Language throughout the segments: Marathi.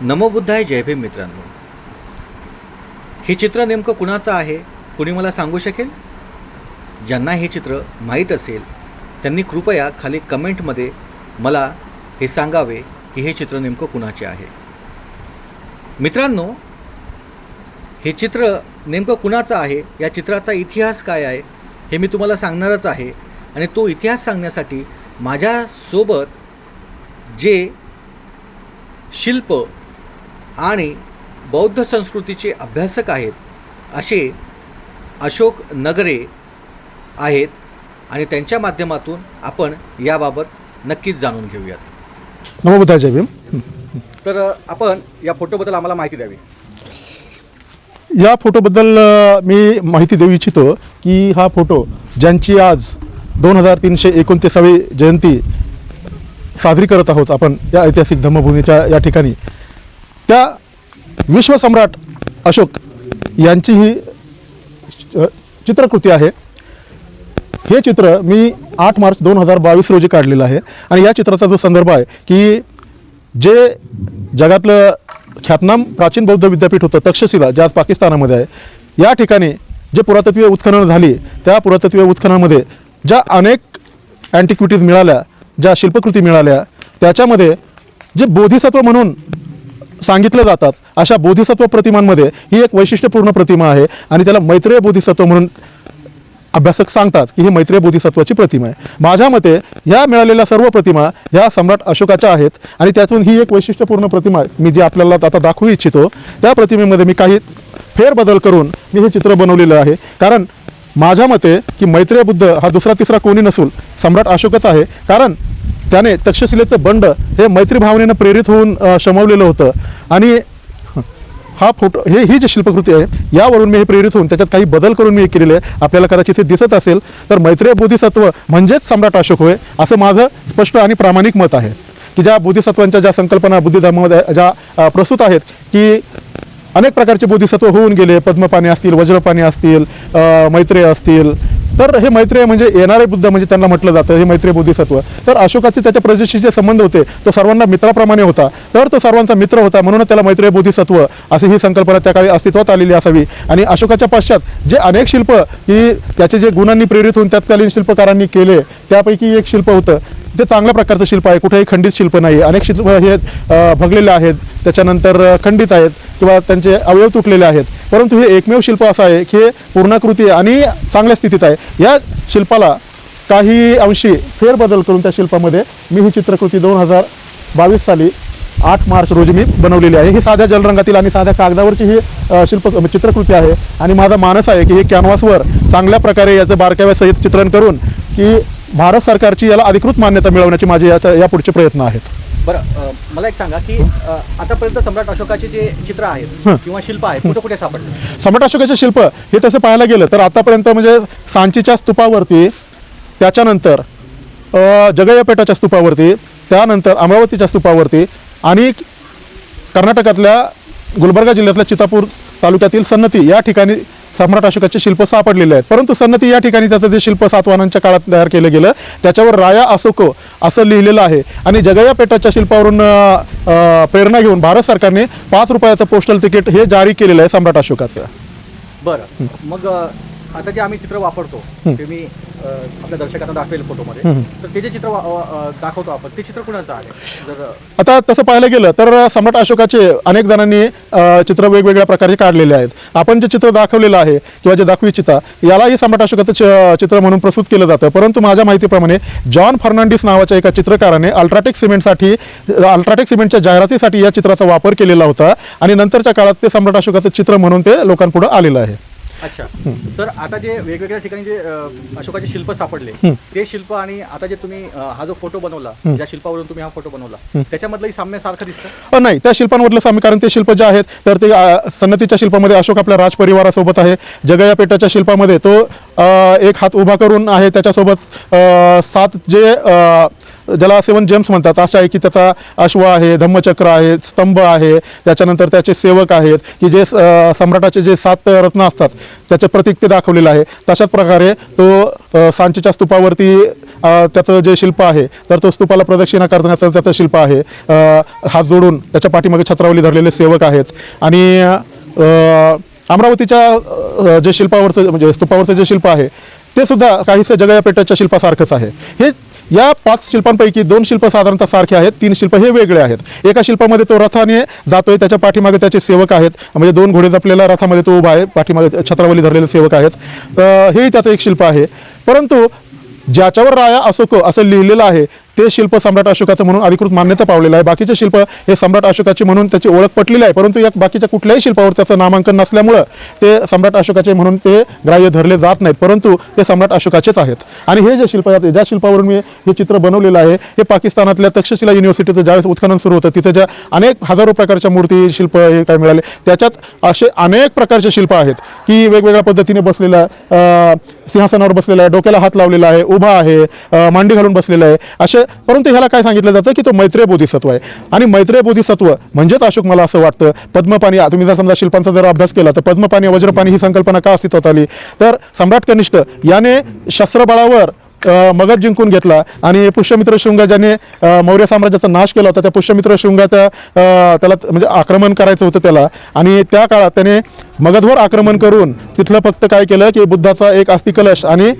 नमोबुद्धाय जय भीम मित्रांनो. हे चित्र नेमकं कुणाचं आहे? कुणी मला सांगू शकेल? ज्यांना हे चित्र माहीत असेल त्यांनी कृपया खाली कमेंटमध्ये मला हे सांगावे की हे चित्र नेमकं कुणाचे आहे. मित्रांनो हे चित्र नेमकं कुणाचं आहे? या चित्राचा इतिहास काय आहे? हे मी तुम्हाला सांगणारच आहे. आणि तो इतिहास सांगण्यासाठी माझ्यासोबत जे शिल्प आणि बौद्ध संस्कृतीचे अभ्यासक आहेत असे अशोक नगरे आहेत आणि त्यांच्या माध्यमातून आपण याबाबत नक्कीच जाणून घेऊयात. नमोबुद्धाय जय भीम. तर आपण या फोटोबद्दल आम्हाला माहिती द्यावी. या फोटोबद्दल मी माहिती देऊ इच्छितो की हा फोटो ज्यांची आज दोन हजार तीनशे एकोणतीसावी जयंती साजरी करत आहोत आपण या ऐतिहासिक धम्मभूमीच्या या ठिकाणी त्या विश्वसम्राट अशोक यांची ही चित्रकृती आहे. हे चित्र मी आठ मार्च दोन हजार बावीस रोजी काढलेलं आहे. आणि या चित्राचा जो संदर्भ आहे की जे जगातलं ख्यातनाम प्राचीन बौद्ध विद्यापीठ होतं तक्षशिला जे आज पाकिस्तानामध्ये आहे या ठिकाणी जे पुरातत्वीय उत्खनन झाली त्या पुरातत्वीय उत्खननामध्ये ज्या अनेक अँटिक्विटीज मिळाल्या ज्या शिल्पकृती मिळाल्या त्याच्यामध्ये जे बोधिसत्व म्हणून सांगितलं जातात. अशा बोधिसत्व प्रतिमांमध्ये ही एक वैशिष्ट्यपूर्ण प्रतिमा आहे आणि त्याला मैत्रेय बोधिसत्व म्हणून अभ्यासक सांगतात की ही मैत्रेय बोधिसत्वाची प्रतिमा आहे. माझ्या मते ह्या मिळालेल्या सर्व प्रतिमा ह्या सम्राट अशोकाच्या आहेत आणि त्यातून ही एक वैशिष्ट्यपूर्ण प्रतिमा आहे. मी जी आपल्याला आता दाखवू इच्छितो त्या प्रतिमेमध्ये मी काही फेरबदल करून मी हे चित्र बनवलेलं आहे. कारण माझ्या मते की मैत्रेय बुद्ध हा दुसरा तिसरा कोणी नसून सम्राट अशोकच आहे. कारण त्याने तक्षशिलेचं बंड हे मैत्री भावनेनं प्रेरित होऊन शमवलेलं होतं. आणि हा फोटो हे ही जी शिल्पकृती आहे यावरून मी हे प्रेरित होऊन त्याच्यात काही बदल करून मी हे केलेले आहे. आपल्याला कदाचित हे दिसत असेल तर मैत्रेय बोधिसत्व म्हणजेच सम्राट अशोक होय असं माझं स्पष्ट आणि प्रामाणिक मत आहे. की ज्या बोधिसत्वांच्या ज्या संकल्पना बुद्धिधर्मामध्ये ज्या प्रस्तुत आहेत की अनेक प्रकारचे बोधिसत्व होऊन गेले. पद्मपाणी असतील वज्रपाणी असतील मैत्रेय असतील तर हे मैत्रेय म्हणजे येणारे बुद्ध म्हणजे त्यांना म्हटलं जातं हे मैत्रेय बोधिसत्व. तर अशोकाचे त्याच्या प्रजेशी जे संबंध होते तो सर्वांना मित्राप्रमाणे होता. तर तो सर्वांचा मित्र होता म्हणून त्याला मैत्रेय बोधिसत्व अशी ही संकल्पना त्या काळी अस्तित्वात आलेली असावी. आणि अशोकाच्या पश्चात जे अनेक शिल्प की त्याचे जे गुणांनी प्रेरित होऊन तत्कालीन शिल्पकारांनी केले त्यापैकी एक शिल्प होतं. ते चांगल्या प्रकारचं शिल्प आहे कुठेही खंडित शिल्प नाही. अनेक शिल्प हे भगलेले आहेत. त्याच्यानंतर खंडित आहेत किंवा त्यांचे अवयव तुटलेले आहेत. परंतु हे एकमेव शिल्प असं आहे की हे पूर्णाकृती आणि चांगल्या स्थितीत आहे. या शिल्पाला काही अंशी फेरबदल करून त्या शिल्पामध्ये मी ही चित्रकृती दोन हजार बावीस साली आठ मार्च रोजी मी बनवलेली आहे. ही साध्या जलरंगातील आणि साध्या कागदावरची ही शिल्प चित्रकृती आहे आणि माझा मानस आहे की हे कॅनव्हासवर चांगल्या प्रकारे याचं बारकाव्यासहित चित्रण करून की भारत सरकारची याला अधिकृत मान्यता मिळवण्याचे माझे याचा यापुढचे प्रयत्न आहेत. बरं मला एक सांगा की आतापर्यंत सम्राट अशोकाचे जे चित्र आहेत. किंवा शिल्प आहेत कुठे कुठे सापडले सम्राट अशोकाचे शिल्प हे तसं पाहायला गेलं तर आतापर्यंत म्हणजे सांचीच्या स्तूपावरती त्याच्यानंतर अ, जगयपेटाच्या स्तूपावरती त्यानंतर अमरावतीच्या स्तूपावरती आणि कर्नाटकातल्या गुलबर्गा जिल्ह्यातल्या चितापूर तालुक्यातील सन्नती या ठिकाणी सम्राट अशोकाचे शिल्प सापडलेले आहेत. परंतु सन्नती या ठिकाणी त्याचं जे शिल्प सातवाहनांच्या काळात तयार केलं गेलं त्याच्यावर राया अशोको असं लिहिलेलं आहे. आणि जगया पेठाच्या शिल्पावरून प्रेरणा घेऊन भारत सरकारने पाच रुपयाचं पोस्टल तिकीट हे जारी केलेलं आहे सम्राट अशोकाचं. बरं. मग आता जे आम्ही चित्र वापरतो. ते मी आपल्या दर्शकांना दाखवेल फोटोमध्ये. तर ते जे चित्र दाखवतो आपण ते चित्र कुणाचं आहे? जर आता तसं पाहायला गेलं तर सम्राट अशोकाचे अनेक जणांनी चित्र वेगवेगळ्या प्रकारचे काढलेले आहेत. आपण जे चित्र दाखवलेलं आहे किंवा जे दाखवू इच्छिता यालाही सम्राट अशोकाचं चित्र म्हणून प्रस्तुत केलं जातं. परंतु माझ्या माहितीप्रमाणे जॉन फर्नांडिस नावाच्या एका चित्रकाराने अल्ट्राटेक सिमेंटसाठी अल्ट्राटेक सिमेंटच्या जाहिरातीसाठी या चित्राचा वापर केलेला होता. आणि नंतरच्या काळात ते सम्राट अशोकाचं चित्र म्हणून ते लोकांपुढे आलेलं आहे. अच्छा. तर आता जे वेगवेगळ्या ठिकाणी जे अ, अशोकाचे शिल्प सापडले. ते शिल्प आणि आता जे तुम्ही अ, हा जो फोटो बनवला ज्या शिल्पावरून तुम्ही हा फोटो बनवला त्याच्यामधलंही साम्य सारखं दिसतं? अ, नाही. त्या शिल्पांमधलं साम्य कारण ते शिल्प जे आहेत तर ते अ, सन्नतीच्या शिल्पामध्ये अशोक आपल्या राजपरिवारासोबत आहे. जगया पेठाच्या शिल्पामध्ये तो अ, एक हात उभा करून आहे. त्याच्यासोबत अ, सात जे अ, ज्याला सेवन जेम्स म्हणतात. अशा आहे की त्याचा अश्व आहे धम्मचक्र आहे स्तंभ आहे त्याच्यानंतर त्याचे सेवक आहेत की जे सम्राटाचे जे सात रत्न असतात त्याचे प्रतीक ते दाखवलेलं आहे. तशाच प्रकारे तो सांचेच्या सांचीच्या स्तूपावरती त्याचं जे शिल्प आहे तर तो स्तूपाला प्रदक्षिणा करण्याचं त्याचं शिल्प आहे. हात जोडून त्याच्या पाठीमागे छत्रावली धरलेले सेवक आहेत. आणि अमरावतीच्या जे शिल्पावरचं म्हणजे स्तूपावरचं जे शिल्प आहे ते सुद्धा काहीसं जगयापेठाच्या शिल्पासारखंच आहे. हे या पाच शिल्पांपैकी दोन शिल्प साधारणतः सारखे आहेत तीन शिल्प हे वेगळे आहेत. एका शिल्पामध्ये तो रथाने जातोय त्याच्या पाठीमागे त्याचे सेवक आहेत. म्हणजे दोन घोडे जपलेला रथामध्ये तो उभा आहे पाठीमागे छत्रावली धरलेले सेवक आहेत. तर हेही त्याचं एक शिल्प आहे. परंतु ज्याच्यावर राया अशोक असं लिहिलेलं आहे ते शिल्प सम्राट अशोकाचं म्हणून अधिकृत मान्यता पावलेलं आहे. बाकीचे शिल्प हे सम्राट अशोकाचे म्हणून त्याची ओळख पटलेली आहे. परंतु या बाकीच्या कुठल्याही शिल्पावर त्याचं नामांकन नसल्यामुळं ते सम्राट अशोकाचे म्हणून ते ग्राह्य धरले जात नाहीत. परंतु ते सम्राट अशोकाचेच आहेत. आणि हे जे शिल्प आहेत ज्या शिल्पावरून मी हे चित्र बनवलेलं आहे हे पाकिस्तानातल्या तक्षशिला युनिव्हर्सिटीचं ज्यावेळेस उत्खनन सुरू होतं तिथे ज्या अनेक हजारो प्रकारच्या मूर्ती शिल्प हे काय मिळाले त्याच्यात असे अनेक प्रकारचे शिल्प आहेत की वेगवेगळ्या पद्धतीने बसलेला सिंहासनावर बसलेला आहे डोक्याला हात लावलेला आहे उभा आहे मांडी घालून बसलेला आहे. असे परंतु ह्याला काय सांगितलं जातं की तो मैत्रेय बोधिसत्व आहे. आणि मैत्रेय बोधिसत्व म्हणजेच अशोक मला असं वाटतं पद्मपाणी तुम्ही जर समजा शिल्पांचा जर अभ्यास केला तर पद्मपाणी वज्रपाणी ही संकल्पना का अस्तित्वात आली? तर सम्राट कनिष्क याने शस्त्रबळावर मगध जिंकून घेतला. आणि पुष्यमित्र शृंग ज्याने मौर्य साम्राज्याचा नाश केला होता त्या पुष्यमित्र शृंगाच्या त्याला म्हणजे आक्रमण करायचं होतं त्याला. आणि त्या काळात त्याने मगधवर आक्रमण करून तिथलं फक्त काय केलं की बुद्धाचा एक अस्थिकलश आणि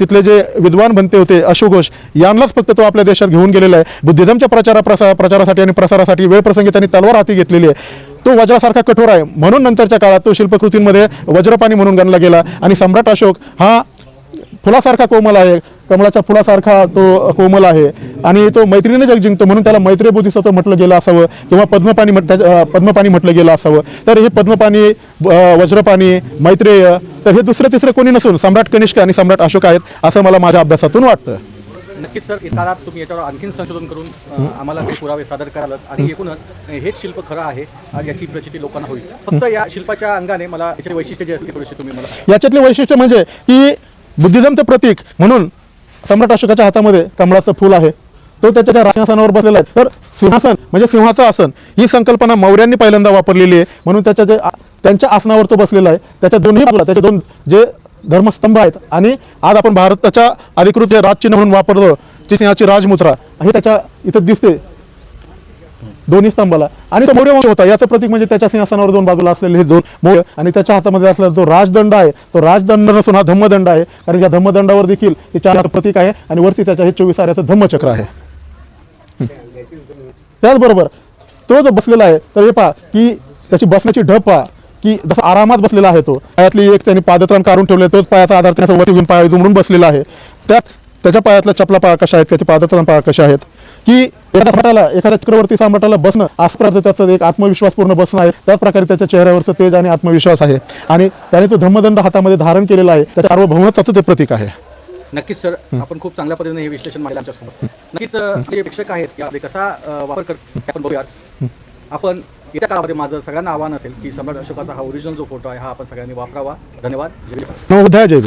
तिथले जे विद्वान बनते होते अशोघोष यांनाच फक्त तो आपल्या देशात घेऊन गेलेला आहे. बुद्धिझमच्या प्रचारा प्रसा प्रचारासाठी आणि प्रसारासाठी वेळ प्रसंगी त्यांनी तलवार हाती घेतलेली आहे. तो वज्रासारखा कठोर आहे. म्हणून नंतरच्या काळात तो शिल्पकृतींमध्ये वज्रपाणी म्हणून गणला गेला. आणि सम्राट अशोक हा फुलासारखा कोमल आहे. कमळाच्या फुलासारखा तो कोमल आहे. आणि तो मैत्रीने जग जिंकतो म्हणून त्याला मैत्री बोधिसत्व म्हटलं गेलं असावं किंवा पद्मपाणी म्हट पद्मपाणी म्हटलं गेलं असावं. तर हे पद्मपाणी वज्रपाणी मैत्रेय तर हे दुसरं तिसरं कोणी नसून सम्राट कनिष्क आणि सम्राट अशोक आहेत असं मला माझ्या अभ्यासातून वाटतं. नक्कीच सर. येताना तुम्ही याच्यावर आणखीन संशोधन करून आम्हाला काही पुरावे सादर करालच. आणि एकूणच हेच शिल्प खरं आहे याची प्रचिती लोकांना होईल. फक्त या शिल्पाच्या अंगाने मला याचे वैशिष्ट्य जे असते तुम्ही मला. याच्यातले वैशिष्ट्य म्हणजे की बुद्धिझमचं प्रतीक म्हणून सम्राट अशोकाच्या हातामध्ये कमळाचं फूल आहे. तो त्याच्या त्या बसलेला आहे तर सिंहासन म्हणजे सिंहाचं आसन ही संकल्पना मौर्यांनी पहिल्यांदा वापरलेली आहे. म्हणून त्याच्या जे त्यांच्या आसनावर तो बसलेला आहे. त्याच्या दोन्ही बाजूला त्याचे दोन जे धर्मस्तंभ आहेत आणि आज आपण भारताच्या अधिकृत जे राजचिन्ह म्हणून वापरतो ती सिंहाची राजमुद्रा हे त्याच्या इथं दिसते दोन्ही स्तंभाला. आणि तो मौर्य वंश होता. याचं प्रतीक म्हणजे त्याच्या सिंहासनावर दोन बाजूला असलेले हे दोन मौर्य आणि त्याच्या हातामध्ये असलेला जो राजदंड आहे तो राजदंड नसून हा धम्मदंड आहे. कारण या धम्मदंडावर देखील हे चार प्रतीक आहे आणि वरती त्याच्या हे चोवीस आऱ्याचं धम्मचक्र आहे. त्याचबरोबर तो जो बसलेला आहे तर हे पहा की त्याची बसण्याची ढप पहा की जसा आरामात बसलेला आहे तो. पायातली एक त्याने पादत्राण काढून ठेवले तोच पायाचा आधार त्याचा वरती घेऊन पाय जुमडून बसलेला आहे. त्यात त्याच्या पायातल्या चपला पाया कशा आहेत त्याचे पादत्राण पाया कशा आहेत. की एखाद्या सम्राटाला एखाद्या चक्रवर्ती सम्राटाला बसणं आसप्रकारचं त्याचं एक आत्मविश्वासपूर्ण बसणं आहे. त्याच प्रकारे त्याच्या चेहऱ्यावरचं तेज आणि आत्मविश्वास आहे. आणि त्याने तो धम्मदंड हातामध्ये धारण केलेला आहे. त्याच्या सार्वभौमत्वाचं ते प्रतीक आहे. नक्कीच सर. आपण खूप चांगल्या पद्धतीने हे विश्लेषण मांडलं आमच्यासोबत नक्कीच जे प्रेक्षक आहेत यामध्ये कसा वापर कर ते आपण बघूयात. आपण येत्या काळामध्ये माझं सगळ्यांना आव्हान असेल की सम्राट अशोकाचा हा ओरिजिनल जो फोटो आहे हा आपण सगळ्यांनी वापरावा. धन्यवाद. जय जय